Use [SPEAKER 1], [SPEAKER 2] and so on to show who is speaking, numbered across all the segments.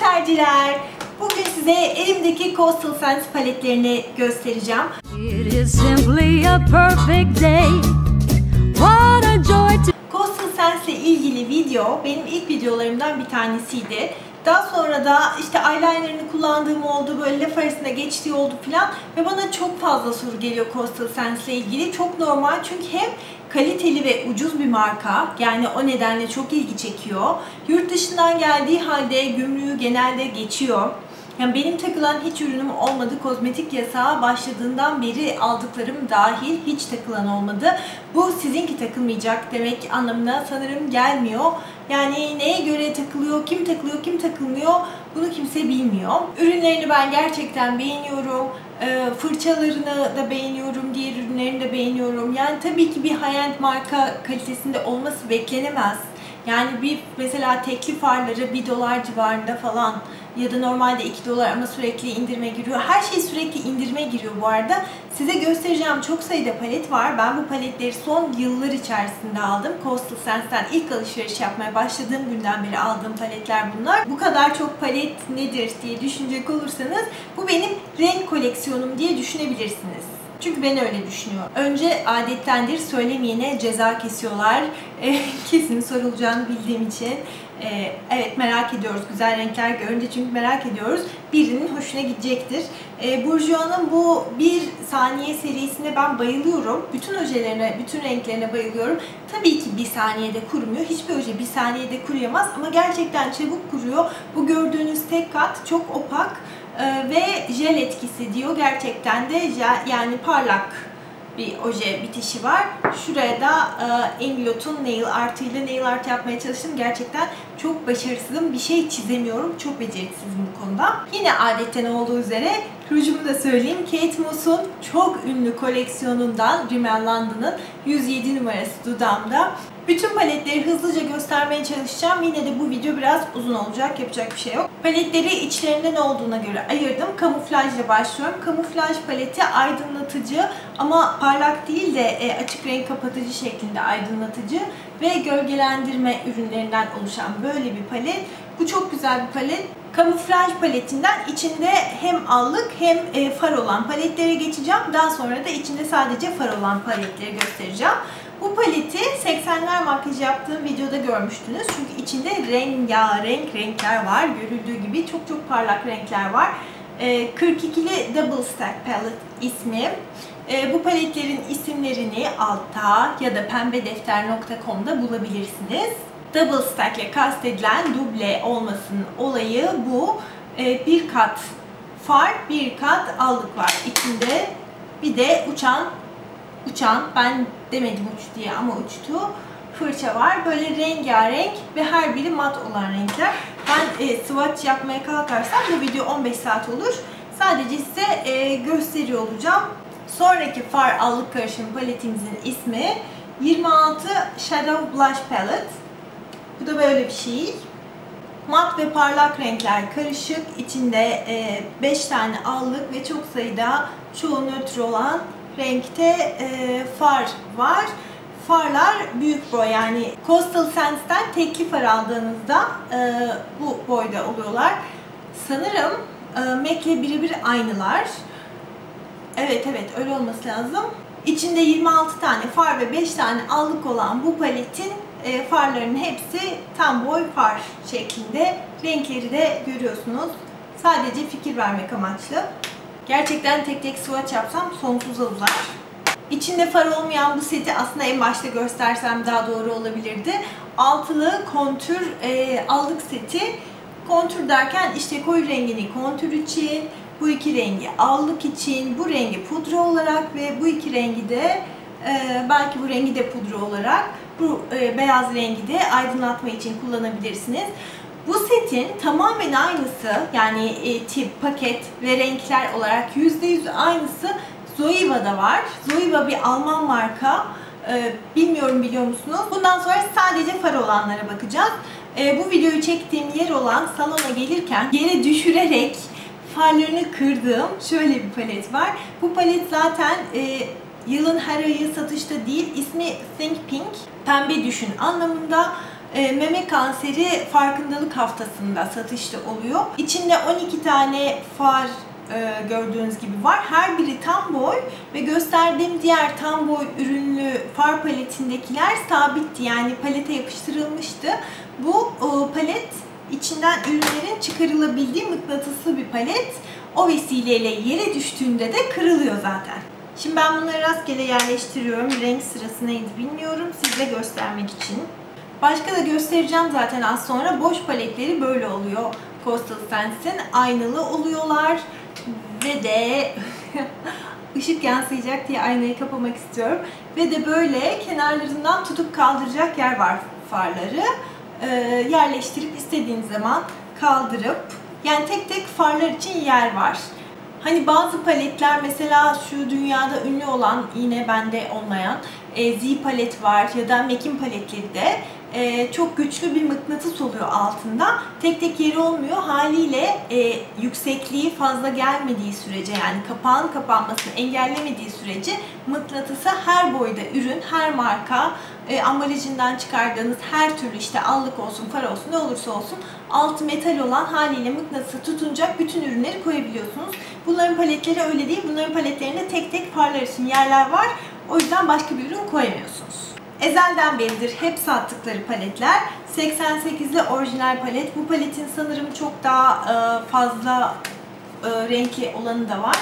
[SPEAKER 1] tercihler. Bugün size elimdeki Coastal Sense paletlerini göstereceğim.
[SPEAKER 2] It is simply a perfect day. What a joy to
[SPEAKER 1] Coastal Sense ile ilgili video benim ilk videolarımdan bir tanesiydi. Daha sonra da işte eyelinerını kullandığım oldu, böyle laf arasında geçtiği oldu falan ve bana çok fazla soru geliyor Coastal Sense ile ilgili. Çok normal çünkü hem kaliteli ve ucuz bir marka yani o nedenle çok ilgi çekiyor. Yurt dışından geldiği halde gümrüğü genelde geçiyor. Yani benim takılan hiç ürünüm olmadı. Kozmetik yasağı başladığından beri aldıklarım dahil hiç takılan olmadı. Bu sizinki takılmayacak demek anlamına sanırım gelmiyor. Yani neye göre takılıyor, kim takılıyor, kim takılmıyor bunu kimse bilmiyor. Ürünlerini ben gerçekten beğeniyorum. Ee, fırçalarını da beğeniyorum, diğer ürünlerini de beğeniyorum. Yani tabii ki bir high-end marka kalitesinde olması beklenemez. Yani bir mesela tekli farları 1 dolar civarında falan ya da normalde 2 dolar ama sürekli indirime giriyor. Her şey sürekli indirime giriyor bu arada. Size göstereceğim çok sayıda palet var. Ben bu paletleri son yıllar içerisinde aldım. Coastal Sense'den ilk alışveriş yapmaya başladığım günden beri aldığım paletler bunlar. Bu kadar çok palet nedir diye düşünecek olursanız bu benim renk koleksiyonum diye düşünebilirsiniz. Çünkü ben öyle düşünüyorum. Önce adettendir söylemeyene ceza kesiyorlar. Kesin sorulacağını bildiğim için. E, evet merak ediyoruz. Güzel renkler görünce çünkü merak ediyoruz. Birinin hoşuna gidecektir. E, Bourjois'ın bu bir saniye serisine ben bayılıyorum. Bütün ojelerine, bütün renklerine bayılıyorum. Tabii ki bir saniyede kurumuyor. Hiçbir oje bir saniyede kuruyamaz ama gerçekten çabuk kuruyor. Bu gördüğünüz tek kat çok opak ee, ve jel etkisi diyor. Gerçekten de jel, yani parlak bir oje bitişi var. Şuraya da e, Inglot'un nail art ile nail art yapmaya çalıştım. Gerçekten çok başarısızım. Bir şey çizemiyorum. Çok beceriksizim bu konuda. Yine adetten olduğu üzere rujumu da söyleyeyim. Kate Moss'un çok ünlü koleksiyonundan Rimmel London'ın 107 numarası dudağımda. Bütün paletleri hızlıca göstermeye çalışacağım. Yine de bu video biraz uzun olacak. Yapacak bir şey yok. Paletleri içlerinde ne olduğuna göre ayırdım. Kamuflajla başlıyorum. Kamuflaj paleti aydınlatıcı ama parlak değil de e, açık renk kapatıcı şeklinde aydınlatıcı ve gölgelendirme ürünlerinden oluşan böyle bir palet. Bu çok güzel bir palet. Kamuflaj paletinden içinde hem allık hem e, far olan paletlere geçeceğim. Daha sonra da içinde sadece far olan paletleri göstereceğim. Bu paleti 80'ler makyaj yaptığım videoda görmüştünüz. Çünkü içinde rengarenk renkler var. Görüldüğü gibi çok çok parlak renkler var. 42'li Double Stack Palette ismi. Bu paletlerin isimlerini altta ya da pembedefter.com'da bulabilirsiniz. Double Stack ile kastedilen duble olmasının olayı bu. Bir kat far, bir kat allık var içinde. Bir de uçan uçan, ben demedim uç diye ama uçtu fırça var. Böyle rengarenk ve her biri mat olan renkler. Ben e, swatch yapmaya kalkarsam bu video 15 saat olur. Sadece size e, gösteriyor olacağım. Sonraki far allık karışım paletimizin ismi 26 Shadow Blush Palette. Bu da böyle bir şey. Mat ve parlak renkler karışık. İçinde 5 e, tane allık ve çok sayıda çoğu nötr olan renkte e, far var. Farlar büyük boy yani Coastal Sense'den tekli far aldığınızda e, bu boyda oluyorlar. Sanırım e, MAC'le birebir aynılar. Evet evet öyle olması lazım. İçinde 26 tane far ve 5 tane allık olan bu paletin e, farların hepsi tam boy far şeklinde. Renkleri de görüyorsunuz. Sadece fikir vermek amaçlı. Gerçekten tek tek swatch yapsam sonsuza uzar. İçinde far olmayan bu seti aslında en başta göstersem daha doğru olabilirdi. Altılı kontür e, allık seti. Kontür derken işte koyu rengini kontür için, bu iki rengi allık için, bu rengi pudra olarak ve bu iki rengi de e, belki bu rengi de pudra olarak bu e, beyaz rengi de aydınlatma için kullanabilirsiniz. Bu setin tamamen aynısı yani e, tip, paket ve renkler olarak %100 aynısı Zoeva'da var. Zoeva bir Alman marka. E, bilmiyorum biliyor musunuz? Bundan sonra sadece far olanlara bakacağız. E, bu videoyu çektiğim yer olan salona gelirken yere düşürerek farlarını kırdığım şöyle bir palet var. Bu palet zaten e, yılın her ayı satışta değil. İsmi Think Pink. Pembe düşün anlamında. E, meme kanseri farkındalık haftasında satışta oluyor. İçinde 12 tane far e, gördüğünüz gibi var. Her biri tam boy ve gösterdiğim diğer tam boy ürünlü far paletindekiler sabitti. Yani palete yapıştırılmıştı. Bu e, palet içinden ürünlerin çıkarılabildiği mıknatıslı bir palet. O vesileyle yere düştüğünde de kırılıyor zaten. Şimdi ben bunları rastgele yerleştiriyorum. Renk sırası neydi bilmiyorum. Size göstermek için. Başka da göstereceğim zaten az sonra. Boş paletleri böyle oluyor. Coastal Sense'in aynalı oluyorlar. Ve de ışık yansıyacak diye aynayı kapamak istiyorum. Ve de böyle kenarlarından tutup kaldıracak yer var farları. Ee, yerleştirip istediğiniz zaman kaldırıp yani tek tek farlar için yer var. Hani bazı paletler mesela şu dünyada ünlü olan yine bende olmayan e, Z palet var ya da Mekin paletleri de e, çok güçlü bir mıknatıs oluyor altında. Tek tek yeri olmuyor. Haliyle e, yüksekliği fazla gelmediği sürece yani kapağın kapanmasını engellemediği sürece mıknatısa her boyda ürün, her marka e, ambalajından çıkardığınız her türlü işte allık olsun, far olsun ne olursa olsun altı metal olan haliyle mıknatısı tutunacak bütün ürünleri koyabiliyorsunuz. Bunların paletleri öyle değil. Bunların paletlerinde tek tek farlar için yerler var. O yüzden başka bir ürün koyamıyorsunuz. Ezelden beridir hep sattıkları paletler. 88'li orijinal palet. Bu paletin sanırım çok daha e, fazla e, renkli olanı da var.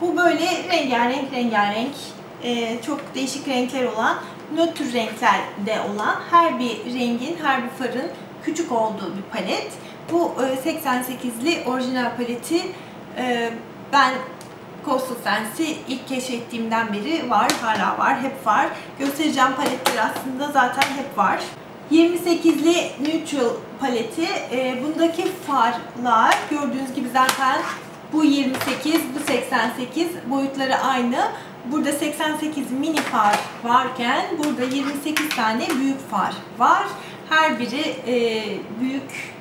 [SPEAKER 1] Bu böyle rengarenk rengarenk e, çok değişik renkler olan nötr renklerde olan her bir rengin, her bir farın küçük olduğu bir palet. Bu 88'li orijinal paleti ben Coastal Sense'i ilk keşfettiğimden beri var, hala var, hep var. Göstereceğim paletler aslında zaten hep var. 28'li Neutral paleti. E, bundaki farlar gördüğünüz gibi zaten bu 28, bu 88 boyutları aynı. Burada 88 mini far varken burada 28 tane büyük far var. Her biri e, büyük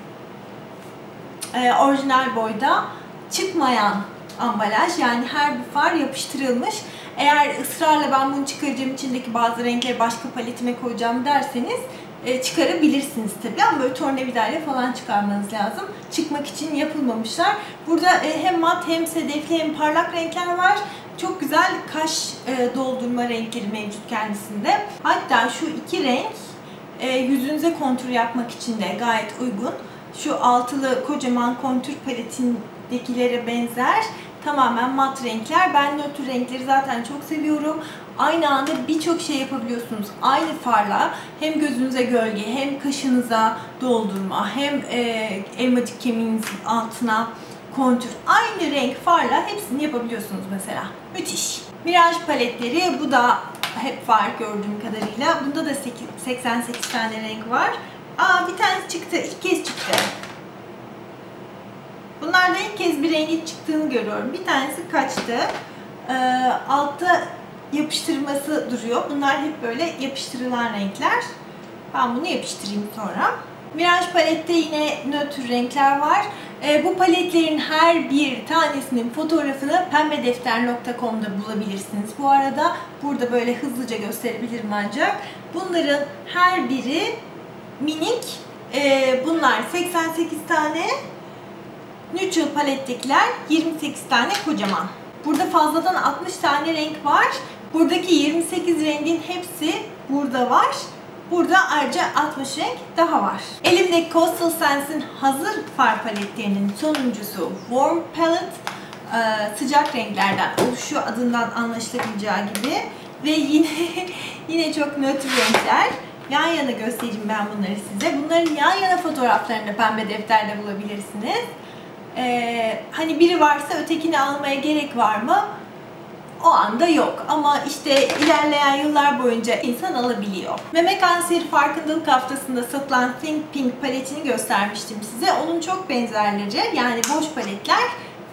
[SPEAKER 1] e, orijinal boyda çıkmayan ambalaj. Yani her bir far yapıştırılmış. Eğer ısrarla ben bunu çıkaracağım içindeki bazı renkleri başka paletime koyacağım derseniz e, çıkarabilirsiniz tabi ama böyle tornavidayla falan çıkarmanız lazım. Çıkmak için yapılmamışlar. Burada e, hem mat hem sedefli hem parlak renkler var. Çok güzel kaş e, doldurma renkleri mevcut kendisinde. Hatta şu iki renk yüzünüze kontür yapmak için de gayet uygun. Şu altılı kocaman kontür paletindekilere benzer tamamen mat renkler. Ben nötr renkleri zaten çok seviyorum. Aynı anda birçok şey yapabiliyorsunuz. Aynı farla hem gözünüze gölge hem kaşınıza doldurma hem e, elmacık kemiğinizin altına kontür. Aynı renk farla hepsini yapabiliyorsunuz mesela. Müthiş. Miraj paletleri bu da hep var gördüğüm kadarıyla. Bunda da 88 tane renk var. Aa bir tanesi çıktı. İlk kez çıktı. Bunlarda ilk kez bir rengin çıktığını görüyorum. Bir tanesi kaçtı. Ee, altta yapıştırması duruyor. Bunlar hep böyle yapıştırılan renkler. Ben bunu yapıştırayım sonra. Mirage palette yine nötr renkler var. E, bu paletlerin her bir tanesinin fotoğrafını pembedefter.com'da bulabilirsiniz. Bu arada burada böyle hızlıca gösterebilirim ancak. Bunların her biri minik. E, bunlar 88 tane. Neutral palettekiler 28 tane kocaman. Burada fazladan 60 tane renk var. Buradaki 28 rengin hepsi burada var. Burada ayrıca 60 renk daha var. Elimdeki Coastal Sense'in hazır far paletlerinin sonuncusu Warm Palette. Ee, sıcak renklerden oluşuyor adından anlaşılabileceği gibi. Ve yine yine çok nötr renkler. Yan yana göstereyim ben bunları size. Bunların yan yana fotoğraflarını pembe defterde bulabilirsiniz. Ee, hani biri varsa ötekini almaya gerek var mı? o anda yok. Ama işte ilerleyen yıllar boyunca insan alabiliyor. Meme kanseri farkındalık haftasında satılan Think Pink paletini göstermiştim size. Onun çok benzerleri yani boş paletler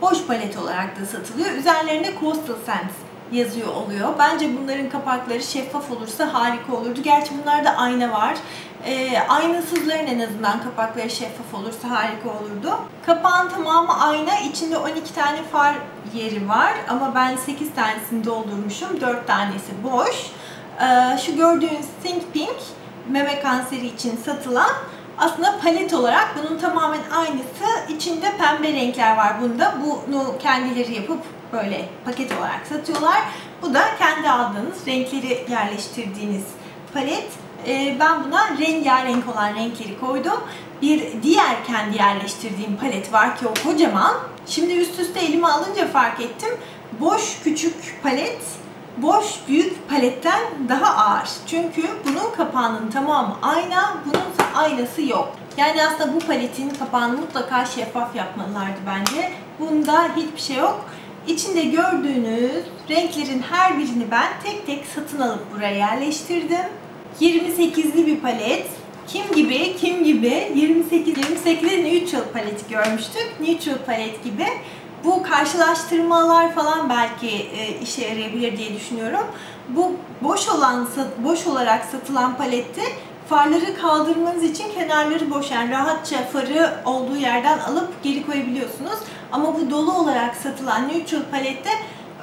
[SPEAKER 1] boş palet olarak da satılıyor. Üzerlerinde Coastal Sense yazıyor oluyor. Bence bunların kapakları şeffaf olursa harika olurdu. Gerçi bunlarda ayna var. E, aynasızların en azından kapakları şeffaf olursa harika olurdu. Kapağın tamamı ayna. İçinde 12 tane far yeri var. Ama ben 8 tanesini doldurmuşum. 4 tanesi boş. E, şu gördüğünüz Think Pink meme kanseri için satılan aslında palet olarak bunun tamamen aynısı. İçinde pembe renkler var bunda. Bunu kendileri yapıp böyle paket olarak satıyorlar. Bu da kendi aldığınız renkleri yerleştirdiğiniz palet. Ee, ben buna rengarenk olan renkleri koydum. Bir diğer kendi yerleştirdiğim palet var ki o kocaman. Şimdi üst üste elime alınca fark ettim. Boş küçük palet boş büyük paletten daha ağır. Çünkü bunun kapağının tamamı ayna, bunun aynası yok. Yani aslında bu paletin kapağını mutlaka şeffaf yapmalılardı bence. Bunda hiçbir şey yok. İçinde gördüğünüz renklerin her birini ben tek tek satın alıp buraya yerleştirdim. 28'li bir palet. Kim gibi, kim gibi 28 28'de Neutral paleti görmüştük. Neutral palet gibi. Bu karşılaştırmalar falan belki e, işe yarayabilir diye düşünüyorum. Bu boş olan boş olarak satılan palette farları kaldırmanız için kenarları boş yani rahatça farı olduğu yerden alıp geri koyabiliyorsunuz. Ama bu dolu olarak satılan neutral palette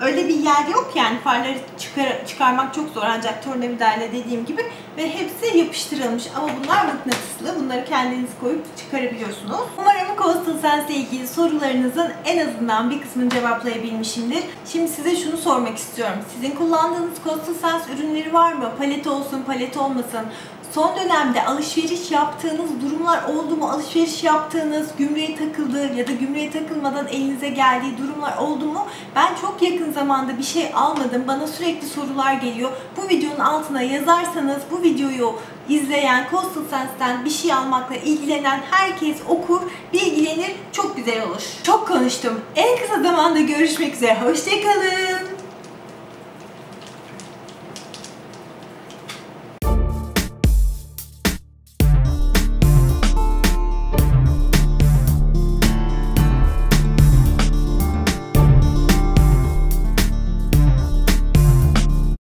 [SPEAKER 1] öyle bir yer yok yani farları çıkar, çıkarmak çok zor ancak tornavidayla dediğim gibi ve hepsi yapıştırılmış ama bunlar mıknatıslı bunları kendiniz koyup çıkarabiliyorsunuz. Umarım Coastal Sense ilgili sorularınızın en azından bir kısmını cevaplayabilmişimdir. Şimdi size şunu sormak istiyorum. Sizin kullandığınız Coastal Sense ürünleri var mı? Palet olsun, palet olmasın. Son dönemde alışveriş yaptığınız durumlar oldu mu? Alışveriş yaptığınız, gümrüğe takıldığı ya da gümrüğe takılmadan elinize geldiği durumlar oldu mu? Ben çok yakın zamanda bir şey almadım. Bana sürekli sorular geliyor. Bu videonun altına yazarsanız bu videoyu izleyen, Coastal Sense'den bir şey almakla ilgilenen herkes okur, bilgilenir. Çok güzel olur. Çok konuştum. En kısa zamanda görüşmek üzere. Hoşçakalın.